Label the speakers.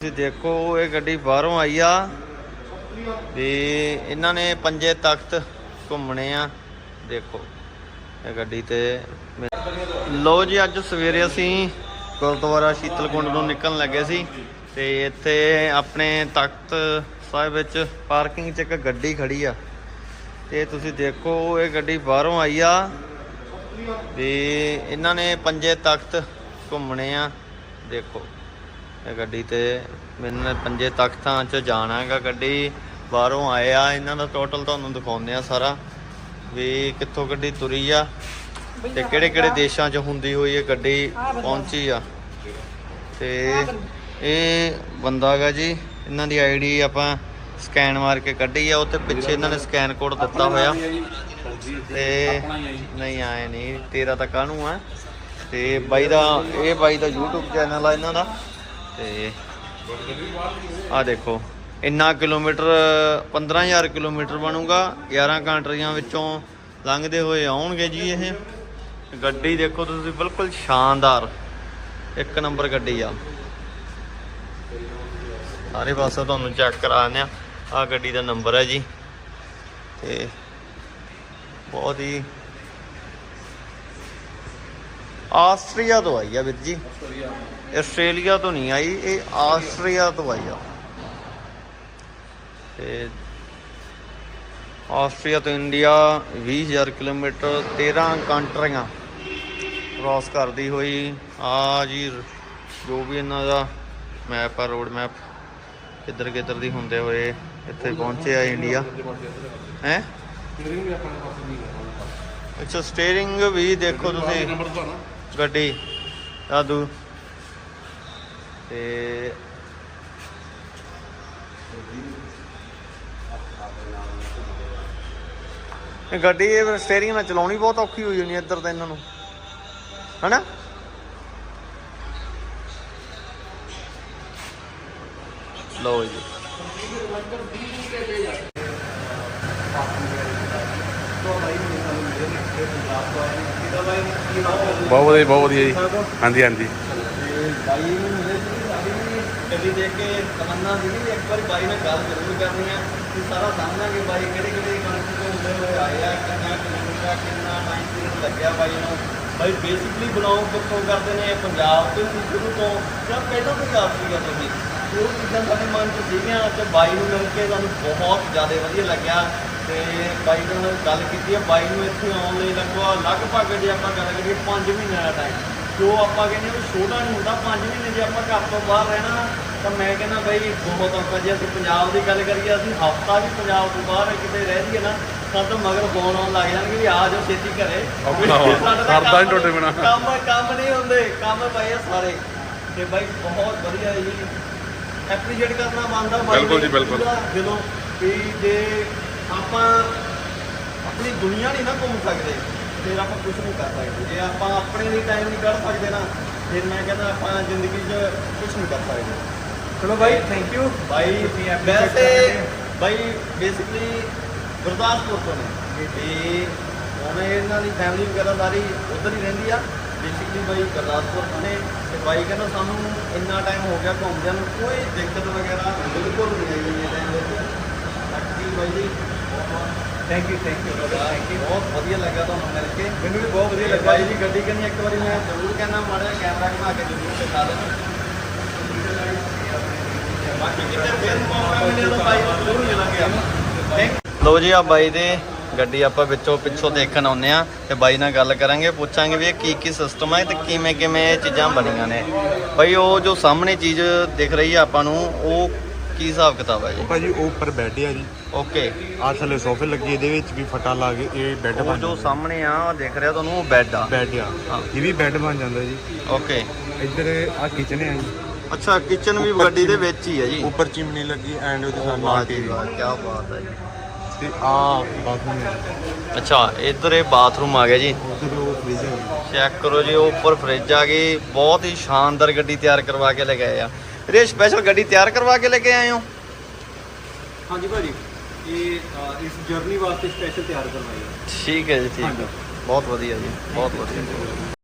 Speaker 1: ਤੁਸੀਂ ਦੇਖੋ, ਇਹ ਗੱਡੀ ਬਾਹਰੋਂ ਆਈ ਆ ਤੇ ਇਹਨਾਂ ਨੇ ਪੰਜੇ ਤਖਤ ਘੁੰਮਣੇ ਆ। ਦੇਖੋ, ਇਹ ਗੱਡੀ ਤੇ ਲੋ ਜੀ, ਅੱਜ ਸਵੇਰੇ ਅਸੀਂ ਗੁਰਦੁਆਰਾ ਸ਼ੀਤਲਕੁੰਡ ਨੂੰ ਨਿਕਲਣ ਲੱਗੇ ਸੀ ਤੇ ਇੱਥੇ ਆਪਣੇ ਤਖਤ ਸਾਹਿਬ ਵਿੱਚ ਪਾਰਕਿੰਗ 'ਚ ਇੱਕ ਗੱਡੀ ਖੜੀ ਆ। ਤੇ ਤੁਸੀਂ ਦੇਖੋ, ਇਹ ਗੱਡੀ ਬਾਹਰੋਂ ਆਈ ਆ ਤੇ ਇਹਨਾਂ ਨੇ ਪੰਜੇ ਤਖਤ ਘੁੰਮਣੇ ਆ। ਦੇਖੋ। ਇਹ ਗੱਡੀ ਤੇ ਮੈਨੂੰ ਪੰਜੇ ਤਖਤਾਂ 'ਚ ਜਾਣਾ ਹੈਗਾ। ਗੱਡੀ ਬਾਹਰੋਂ ਆਏ ਆ ਇਹਨਾਂ ਦਾ ਟੋਟਲ ਤੁਹਾਨੂੰ ਦਿਖਾਉਂਦੇ ਆ ਸਾਰਾ ਵੀ ਕਿੱਥੋਂ ਗੱਡੀ ਤੁਰੀ ਆ ਤੇ ਕਿਹੜੇ ਕਿਹੜੇ ਦੇਸ਼ਾਂ 'ਚ ਹੁੰਦੀ ਹੋਈ ਇਹ ਗੱਡੀ ਪਹੁੰਚੀ ਆ। ਤੇ ਇਹ ਬੰਦਾ ਹੈਗਾ ਜੀ ਇਹਨਾਂ ਦੀ ਆਈਡੀ ਆਪਾਂ ਸਕੈਨ ਮਾਰ ਕੇ ਕੱਢੀ ਆ ਉੱਤੇ ਪਿੱਛੇ ਇਹਨਾਂ ਨੇ ਸਕੈਨ ਕੋਡ ਦਿੱਤਾ ਹੋਇਆ। ਤੇ ਨਹੀਂ ਆਏ ਨਹੀਂ ਤੇਰਾ ਤਾਂ ਕਾਹਨੂੰ ਆ? ਤੇ ਬਾਈ ਦਾ ਇਹ ਬਾਈ ਦਾ YouTube ਚੈਨਲ ਆ ਇਹਨਾਂ ਦਾ। ਤੇ ਆ ਦੇਖੋ, ਇੰਨਾ ਕਿਲੋਮੀਟਰ 15000 ਕਿਲੋਮੀਟਰ ਬਣੂਗਾ 11 ਕੰਟਰੀਆਂ ਵਿੱਚੋਂ ਲੰਘਦੇ ਹੋਏ ਆਉਣਗੇ ਜੀ ਇਹ। ਗੱਡੀ ਦੇਖੋ ਤੁਸੀਂ, ਬਿਲਕੁਲ ਸ਼ਾਨਦਾਰ। ਇੱਕ ਨੰਬਰ ਗੱਡੀ ਆ। ਸਾਰੇ ਪਾਸੇ ਤੁਹਾਨੂੰ ਚੈੱਕ ਕਰਾਉਂਦੇ ਆ। ਆ ਗੱਡੀ ਦਾ ਨੰਬਰ ਹੈ ਜੀ। ਤੇ ਬਹੁਤ ਹੀ ਆਸਟਰੀਆ ਤੋਂ ਆਈ ਆ ਵੀਰ ਜੀ। ਆਸਟ੍ਰੇਲੀਆ ਤੋਂ ਨਹੀਂ ਆਈ ਇਹ ਆਸਟਰੀਆ ਤੋਂ ਆਈ ਆ। ਤੇ ਆਸਟਰੀਆ ਤੋਂ ਇੰਡੀਆ 20000 ਕਿਲੋਮੀਟਰ 13 ਕੰਟਰੀਆਂ ਕ੍ਰਾਸ ਕਰਦੀ ਹੋਈ। ਆ ਜੀ ਜੋ ਵੀ ਇਹਨਾਂ ਦਾ ਮੈਪ ਆ ਰੋਡ ਮੈਪ ਕਿੱਧਰ ਕਿੱਧਰ ਦੀ ਹੁੰਦੇ ਹੋਏ ਇੱਥੇ ਪਹੁੰਚੇ ਆ ਇੰਡੀਆ। ਹੈ? ਅੱਛਾ ਸਟੀਅਰਿੰਗ ਵੀ ਦੇਖੋ ਤੁਸੀਂ। ਗੱਡੀ, ਦਾਦੂ। ਤੇ ਇਹ ਗੱਡੀ ਇਹ ਸਟੀਅਰਿੰਗ ਨਾਲ ਚਲਾਉਣੀ ਬਹੁਤ ਔਖੀ ਹੋਈ ਹੋਣੀ ਇੱਧਰ ਤਾਂ ਇਹਨਾਂ ਨੂੰ। ਹਨਾ? ਲਓ ਜੀ।
Speaker 2: ਬਹੁਤ ਵਧੀਆ ਬਹੁਤ ਵਧੀਆ ਜੀ। ਹਾਂਜੀ ਹਾਂਜੀ।
Speaker 1: ਬਾਈ ਨੂੰ ਮਿਲੇ ਸੀ ਸਾਡੀ ਵੀ ਗੱਡੀ ਦੇਖ ਕੇ ਤਮੰਨਾ ਸੀ ਵੀ ਇੱਕ ਵਾਰੀ ਬਾਈ ਨਾਲ ਗੱਲ ਜ਼ਰੂਰ ਕਰਨੀ ਆ। ਕਿ ਸਾਰਾ ਸਮਝਾਂਗੇ ਬਾਈ ਕਿਹੜੇ ਕਿਹੜੇ ਕੰਟਰੀ ਤੋਂ ਹੁੰਦੇ ਹੋਏ ਆਏ ਆ ਕਿੰਨਾ ਕਿਲੋਮੀਟਰ ਕਿੰਨਾ ਟਾਈਮ ਪੀਰੀਅਡ ਲੱਗਿਆ ਬਾਈ ਨੂੰ। ਬਾਈ ਬੇਸਿਕਲੀ ਬਿਲੋਂਗ ਕਿੱਥੋਂ ਕਰਦੇ ਨੇ? ਪੰਜਾਬ ਤੋਂ ਹੀ ਸ਼ੁਰੂ ਤੋਂ? ਜਾਂ ਪਹਿਲਾਂ ਤੋਂ ਹੀ ਆਪ ਸੀਗਾ ਤੁਸੀਂ ਉਹ ਚੀਜ਼ਾਂ ਸਾਡੇ ਮਨ 'ਚ ਸੀਗੀਆਂ ਤੇ ਬਾਈ ਨੂੰ ਮਿਲ ਕੇ ਸਾਨੂੰ ਬਹੁਤ ਜ਼ਿਆਦਾ ਵਧੀਆ ਲੱਗਿਆ। ਤੇ ਬਾਈ ਨਾਲ ਗੱਲ ਕੀਤੀ ਹੈ ਬਾਈ ਨੂੰ ਇੱਥੇ ਆਉਣ ਲਈ ਲੱਗਵਾ ਲਗਭਗ ਜੇ ਆਪਾਂ ਗੱਲ ਕਰੀਏ 5 ਮਹੀਨਿਆਂ ਦਾ ਟਾਈਮ ਜੋ ਆਪਾਂ ਕਹਿੰਦੇ ਹਾਂ ਵੀ ਛੋਟਾ ਨਹੀਂ ਹੁੰਦਾ 5 ਮਹੀਨੇ ਜੇ ਆਪਾਂ ਘਰ ਤੋਂ ਬਾਹਰ ਰਹਿਣਾ ਤਾਂ ਮੈਂ ਕਹਿੰਦਾ ਬਾਈ ਬਹੁਤ ਔਖਾ ਜੇ ਅਸੀਂ ਪੰਜਾਬ ਦੀ ਗੱਲ ਕਰੀਏ ਅਸੀਂ ਹਫਤਾ ਵੀ ਪੰਜਾਬ ਤੋਂ ਬਾਹਰ ਕਿਤੇ ਰਹਿ ਜੀਏ ਨਾ ਤਾਂ ਮਗਰ ਫੋਨ ਆਉਣ ਲੱਗ ਜਾਣਗੇ ਵੀ ਆ ਜਾਓ ਛੇਤੀ ਘਰੇ। ਸਾਡਾ
Speaker 2: ਸਰਦਾ
Speaker 1: ਕੰਮ-
Speaker 2: ਬਿਨਾਂ।
Speaker 1: ਕੰਮ ਕੰਮ ਨਹੀਂ ਹੁੰਦੇ ਕੰਮ ਪਏ ਆ ਸਾਰੇ ਤੇ ਬਾਈ ਬਹੁਤ ਵਧੀਆ ਜੀ ਐਪਰੀਸ਼ੀਏਟ ਕਰਨਾ ਬਣਦਾ ਬਾਈ
Speaker 2: ਬਿਲਕੁਲ ਜੀ, ਬਿਲਕੁਲ।
Speaker 1: ਦਿਲੋਂ ਵੀ ਜੇ ਆਪਾਂ ਆਪਣੀ ਦੁਨੀਆ ਨਹੀਂ ਨਾ ਘੁੰਮ ਸਕਦੇ ਫਿਰ ਆਪਾਂ ਕੁਝ ਨਹੀਂ ਕਰ ਸਕਦੇ। ਜੇ ਆਪਾਂ ਆਪਣੇ ਲਈ ਟਾਈਮ ਨਹੀਂ ਕੱਢ ਸਕਦੇ ਨਾ ਫਿਰ ਮੈਂ ਕਹਿੰਦਾ ਆਪਾਂ ਜ਼ਿੰਦਗੀ 'ਚ ਕੁਝ ਨਹੀਂ ਕਰ ਸਕਦੇ।
Speaker 3: ਚਲੋ ਭਾਈ ਥੈਂਕ ਯੂ appreciate
Speaker 1: ਵੈਸੇ। ਬਾਈ ਬੇਸਿਕਲੀ ਗੁਰਦਾਸਪੁਰ ਤੋਂ ਨੇ। ਤੇ ਹੁਣ ਇਹਨਾਂ ਦੀ ਫੈਮਿਲੀ ਵਗੈਰਾ ਸਾਰੀ ਉਧਰ ਹੀ ਰਹਿੰਦੀ ਆ। ਬੇਸਿਕਲੀ ਬਾਈ ਗੁਰਦਾਸਪੁਰ ਤੋਂ ਨੇ। ਤੇ ਬਾਈ ਕਹਿੰਦਾ ਸਾਨੂੰ ਇੰਨਾ ਟਾਈਮ ਹੋ ਗਿਆ ਘੁੰਮਦਿਆਂ ਨੂੰ ਕੋਈ ਦਿੱਕਤ ਵਗੈਰਾ ਬਿਲਕੁਲ ਨਹੀਂ ਆਈ ਇਹ ਟਾਈਮ ਵਿੱਚ। ਬਾਕੀ ਬਾਈ ਜੀ
Speaker 3: thank you thank you thank you
Speaker 1: ਬਹੁਤ ਵਧੀਆ ਲੱਗਾ ਤੁਹਾਨੂੰ ਮਿਲ ਕੇ।
Speaker 3: ਮੈਨੂੰ ਵੀ ਬਹੁਤ ਵਧੀਆ
Speaker 1: ਤੇ
Speaker 3: ਲੱਗਾ
Speaker 1: ਬਾਈ ਦੀ ਗੱਡੀ ਕਹਿੰਦੀ ਇੱਕ ਵਾਰੀ ਮੈਂ ਜ਼ਰੂਰ ਕਹਿੰਦਾ ਮਾੜਾ ਜਿਹਾ ਕੈਮਰਾ ਘੁਮਾ ਕੇ ਜ਼ਰੂਰ ਦਿਖਾ ਦੇਣਾ। ਬਾਕੀ ਕਿਤੇ ਫਿਰ ਮੌਕਾ ਮਿਲੇ ਤਾਂ ਬਾਈ ਨੂੰ ਜ਼ਰੂਰ ਮਿਲਾਂਗੇ ਆਪਾਂ। ਥੈਂਕ ਲੋ ਜੀ ਆ ਬਾਈ ਦੇ ਗੱਡੀ ਆਪਾਂ ਵਿੱਚੋਂ ਪਿੱਛੋਂ ਦੇਖਣ ਆਉਂਦੇ ਆ ਤੇ ਬਾਈ ਨਾਲ ਗੱਲ ਕਰਾਂਗੇ ਪੁੱਛਾਂਗੇ ਵੀ ਇਹ ਕੀ ਕੀ ਸਿਸਟਮ ਹੈ ਤੇ ਕਿਵੇਂ ਕਿਵੇਂ ਇਹ ਚੀਜ਼ਾਂ ਬਣੀਆਂ ਨੇ। ਬਾਈ ਉਹ ਜੋ ਸਾਹਮਣੇ ਚੀਜ਼ ਦਿਖ ਰਹੀ ਆ ਆਪਾਂ ਨੂੰ ਉਹ ਕੀ ਹਿਸਾਬ ਕਿਤਾਬ ਹੈ ਜੀ?
Speaker 4: ਭਾਜੀ ਉਹ ਉੱਪਰ ਬੈੱਡ ਆ ਜੀ।
Speaker 1: ਓਕੇ
Speaker 4: ਆ ਥੱਲੇ ਸੋਫੇ ਲੱਗੇ ਇਹਦੇ ਵਿੱਚ ਵੀ ਫਟਾ ਲਾ ਕੇ ਇਹ ਬੈੱਡ
Speaker 1: ਉਹ
Speaker 4: ਬਣ
Speaker 1: ਜੋ
Speaker 4: ਜਾਂਦਾ।
Speaker 1: ਸਾਹਮਣੇ ਆ ਉਹ ਦਿਖ ਰਿਹਾ ਤੁਹਾਨੂੰ ਉਹ ਬੈੱਡ ਆ।
Speaker 4: ਬੈੱਡ ਆ।
Speaker 1: ਹਾਂ।
Speaker 4: ਇਹ ਵੀ ਬੈੱਡ ਬਣ ਜਾਂਦਾ ਜੀ।
Speaker 1: ਓਕੇ
Speaker 4: ਇੱਧਰ ਆ ਕਿਚਨ ਹੈ ਜੀ।
Speaker 1: ਅੱਛਾ ਕਿਚਨ ਵੀ ਗੱਡੀ ਦੇ ਵਿੱਚ ਹੀ ਹੈ ਜੀ।
Speaker 4: ਉੱਪਰ ਚਿਮਨੀ ਲੱਗੀ ਐਂਡ ਉਹਦੇ
Speaker 1: ਵਾਹ
Speaker 4: ਨਾਲ
Speaker 1: ਜੀ
Speaker 4: ਟੀਵੀ
Speaker 1: ਵਾਹ ਕੀ ਬਾਤ ਹੈ ਜੀ।
Speaker 4: ਤੇ ਆ ਬਾਥਰੂਮ ਹੈ
Speaker 1: ਅੱਛਾ ਇੱਧਰ ਇਹ ਬਾਥਰੂਮ ਆ ਗਿਆ ਜੀ।
Speaker 4: ਉੱਧਰ ਉਹ ਫ੍ਰਿਜ ਹੈ ਜੀ।
Speaker 1: ਚੈੱਕ ਕਰੋ ਜੀ ਉਹ ਉੱਪਰ ਫ੍ਰਿਜ ਆ ਗਈ। ਬਹੁਤ ਹੀ ਸ਼ਾਨਦਾਰ ਗੱਡੀ ਤਿਆਰ ਕਰਵਾ ਕੇ ਲੈ ਆਏ ਆ। ਇਹ ਸਪੈਸ਼ਲ ਗੱਡੀ ਤਿਆਰ ਕਰਵਾ ਕੇ ਲੈ ਕੇ ਆਏ ਹੋ?
Speaker 3: ਹਾਂਜੀ ਭਾਜੀ ਇਹ ਅ, ਇਸ ਜਰਨੀ ਵਾਸਤੇ ਸਪੈਸ਼ਲ ਤਿਆਰ ਕਰਵਾਈ ਹੈ।
Speaker 1: ਠੀਕ ਹੈ ਜੀ ਠੀਕ ਹੈ। ਬਹੁਤ ਵਧੀਆ ਜੀ ਬਹੁਤ ਵਧੀਆ।